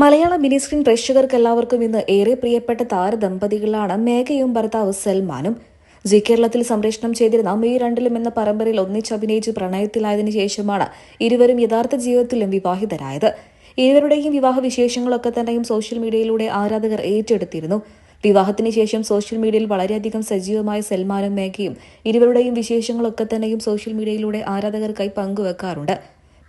മലയാള mini screen പ്രേക്ഷകർക്ക് എല്ലാവർക്കും ഇന്ന് ഏറെ പ്രിയപ്പെട്ട താരദമ്പതികളാണ് മേഘയും ഭർത്താവ് സൽമാനും. ജി കേരളത്തിൽ സംപ്രേഷണം ചെയ്തിരുന്ന മെയ് രണ്ടിലും എന്ന പരമ്പരയിൽ ഒന്നിച്ച് അഭിനയിച്ച് പ്രണയത്തിലായതിനു ശേഷമാണ് ഇരുവരും യഥാർത്ഥ ജീവിതത്തിലും വിവാഹിതരായത്. ഇരുവരുടെയും വിവാഹ വിശേഷങ്ങളൊക്കെ തന്നെയും സോഷ്യൽ മീഡിയയിലൂടെ ആരാധകർ ഏറ്റെടുത്തിരുന്നു. വിവാഹത്തിന് ശേഷം സോഷ്യൽ മീഡിയയിൽ വളരെയധികം സജീവമായ സൽമാനും മേഘയും ഇരുവരുടെയും വിശേഷങ്ങളൊക്കെ തന്നെയും സോഷ്യൽ മീഡിയയിലൂടെ ആരാധകർക്കായി പങ്കുവെക്കാറുണ്ട്.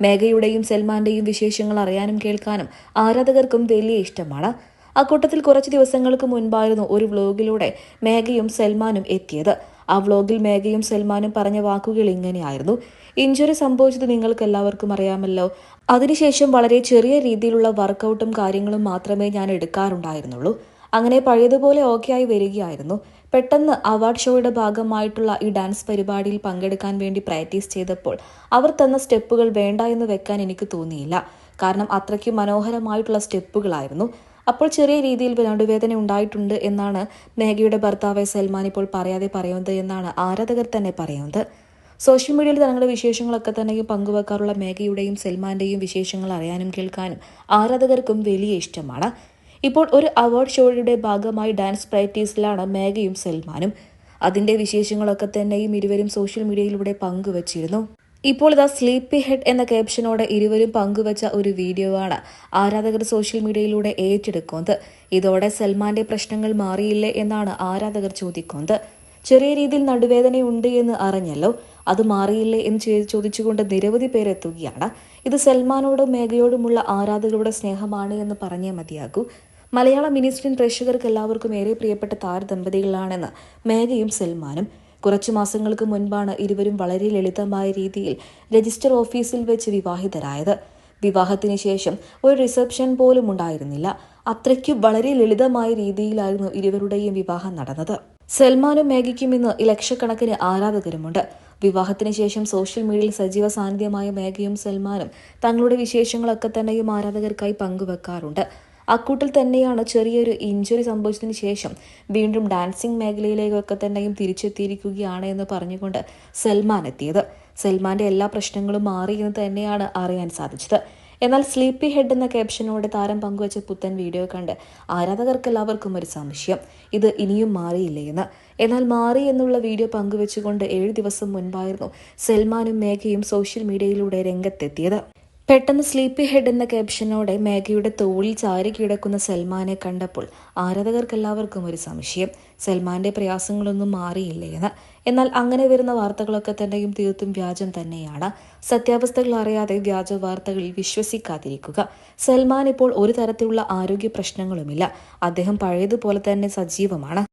മേഘയുടെയും സൽമാന്റെയും വിശേഷങ്ങൾ അറിയാനും കേൾക്കാനും ആരാധകർക്കും വലിയ ഇഷ്ടമാണ്. അക്കൂട്ടത്തിൽ കുറച്ച് ദിവസങ്ങൾക്ക് മുൻപായിരുന്നു ഒരു വ്ലോഗിലൂടെ മേഘയും സൽമാനും എത്തിയത്. ആ വ്ലോഗിൽ മേഘയും സൽമാനും പറഞ്ഞ വാക്കുകൾ ഇങ്ങനെയായിരുന്നു. ഇഞ്ചുറി സംഭവിച്ചത് നിങ്ങൾക്ക് എല്ലാവർക്കും അറിയാമല്ലോ. അതിനുശേഷം വളരെ ചെറിയ രീതിയിലുള്ള വർക്കൗട്ടും കാര്യങ്ങളും മാത്രമേ ഞാൻ എടുക്കാറുണ്ടായിരുന്നുള്ളൂ. അങ്ങനെ പഴയതുപോലെ ഓക്കെ ആയി വരികയായിരുന്നു. പെട്ടെന്ന് അവാർഡ് ഷോയുടെ ഭാഗമായിട്ടുള്ള ഈ ഡാൻസ് പരിപാടിയിൽ പങ്കെടുക്കാൻ വേണ്ടി പ്രാക്ടീസ് ചെയ്തപ്പോൾ അവർ തന്ന സ്റ്റെപ്പുകൾ വേണ്ട എന്ന് വെക്കാൻ എനിക്ക് തോന്നിയില്ല. കാരണം അത്രയ്ക്ക് മനോഹരമായിട്ടുള്ള സ്റ്റെപ്പുകളായിരുന്നു. അപ്പോൾ ചെറിയ രീതിയിൽ നടുവേദന ഉണ്ടായിട്ടുണ്ട് എന്നാണ് മേഘയുടെ ഭർത്താവ് സൽമാൻ ഇപ്പോൾ പറയാതെ പറയുന്നത് എന്നാണ് ആരാധകർ തന്നെ പറയുന്നത്. സോഷ്യൽ മീഡിയയിൽ തങ്ങളുടെ വിശേഷങ്ങളൊക്കെ തന്നെ പങ്കുവെക്കാറുള്ള മേഘയുടെയും സൽമാന്റെയും വിശേഷങ്ങൾ അറിയാനും കേൾക്കാനും ആരാധകർക്കും വലിയ ഇഷ്ടമാണ്. ഇപ്പോൾ ഒരു അവാർഡ് ഷോയുടെ ഭാഗമായി ഡാൻസ് പ്രാക്ടീസിലാണ് മേഘയും സൽമാനും. അതിന്റെ വിശേഷങ്ങളൊക്കെ തന്നെയും ഇരുവരും സോഷ്യൽ മീഡിയയിലൂടെ പങ്കുവച്ചിരുന്നു. ഇപ്പോൾ ഇതാ സ്ലീപ്പി ഹെഡ് എന്ന ക്യാപ്ഷനോടെ ഇരുവരും പങ്കുവച്ച ഒരു വീഡിയോ ആണ് ആരാധകർ സോഷ്യൽ മീഡിയയിലൂടെ ഏറ്റെടുക്കുന്നത്. ഇതോടെ സൽമാന്റെ പ്രശ്നങ്ങൾ മാറിയില്ലേ എന്നാണ് ആരാധകർ ചോദിക്കുന്നത്. ചെറിയ രീതിയിൽ നടുവേദനയുണ്ട് എന്ന് അറിഞ്ഞല്ലോ. അത് മാറിയില്ലേ എന്ന് ചോദിച്ചുകൊണ്ട് നിരവധി പേരെത്തുകയാണ്. ഇത് സൽമാനോടും മേഘയോടുമുള്ള ആരാധകരുടെ സ്നേഹമാണ് എന്ന് പറഞ്ഞേ മതിയാകൂ. മലയാള മിനി സ്ക്രീൻ പ്രേക്ഷകർക്ക് എല്ലാവർക്കും ഏറെ പ്രിയപ്പെട്ട താരദമ്പതികളാണെന്ന് മേഘയും സൽമാനും. കുറച്ചു മാസങ്ങൾക്ക് മുൻപാണ് ഇരുവരും വളരെ ലളിതമായ രീതിയിൽ രജിസ്റ്റർ ഓഫീസിൽ വെച്ച് വിവാഹിതരായത്. വിവാഹത്തിന് ശേഷം ഒരു റിസപ്ഷൻ പോലും ഉണ്ടായിരുന്നില്ല. അത്രയ്ക്കും വളരെ ലളിതമായ രീതിയിലായിരുന്നു ഇരുവരുടെയും വിവാഹം നടന്നത്. സൽമാനും മേഘയ്ക്കും ഇന്ന് ലക്ഷക്കണക്കിന് ആരാധകരുമുണ്ട്. വിവാഹത്തിന് ശേഷം സോഷ്യൽ മീഡിയയിൽ സജീവ സാന്നിധ്യമായ മേഘയും സൽമാനും തങ്ങളുടെ വിശേഷങ്ങളൊക്കെ തന്നെയും ആരാധകർക്കായി പങ്കുവെക്കാറുണ്ട്. അക്കൂട്ടിൽ തന്നെയാണ് ചെറിയൊരു ഇഞ്ചുറി സംഭവിച്ചതിന് ശേഷം വീണ്ടും ഡാൻസിംഗ് മേഖലയിലേക്കൊക്കെ തന്നെയും തിരിച്ചെത്തിയിരിക്കുകയാണ് എന്ന് പറഞ്ഞുകൊണ്ട് സൽമാൻ എത്തിയത്. സൽമാന്റെ എല്ലാ പ്രശ്നങ്ങളും മാറി എന്ന് തന്നെയാണ് അറിയാൻ സാധിച്ചത്. എന്നാൽ സ്ലീപ്പി ഹെഡ് എന്ന ക്യാപ്ഷനോടെ താരം പങ്കുവച്ച പുത്തൻ വീഡിയോ കണ്ട് ആരാധകർക്ക് എല്ലാവർക്കും ഒരു സംശയം. ഇത് ഇനിയും മാറിയില്ലേ എന്ന്. എന്നാൽ മാറി എന്നുള്ള വീഡിയോ പങ്കുവെച്ചുകൊണ്ട് ഏഴ് ദിവസം മുൻപായിരുന്നു സൽമാനും മേഘയും സോഷ്യൽ മീഡിയയിലൂടെ രംഗത്തെത്തിയത്. പെട്ടെന്ന് സ്ലീപ്പി ഹെഡ് എന്ന ക്യാപ്ഷനോടെ മേഘയുടെ തോളിൽ ചാരി കിടക്കുന്ന സൽമാനെ കണ്ടപ്പോൾ ആരാധകർക്കെല്ലാവർക്കും ഒരു സംശയം. സൽമാന്റെ പ്രയാസങ്ങളൊന്നും മാറിയില്ലേ എന്ന്. എന്നാൽ അങ്ങനെ വരുന്ന വാർത്തകളൊക്കെ തന്നെയും തീർത്തും വ്യാജം തന്നെയാണ്. സത്യാവസ്ഥകൾ അറിയാതെ വ്യാജ വാർത്തകളിൽ വിശ്വസിക്കാതിരിക്കുക. സൽമാൻ ഇപ്പോൾ ഒരു തരത്തിലുള്ള ആരോഗ്യ പ്രശ്നങ്ങളുമില്ല. അദ്ദേഹം പഴയതുപോലെ തന്നെ സജീവമാണ്.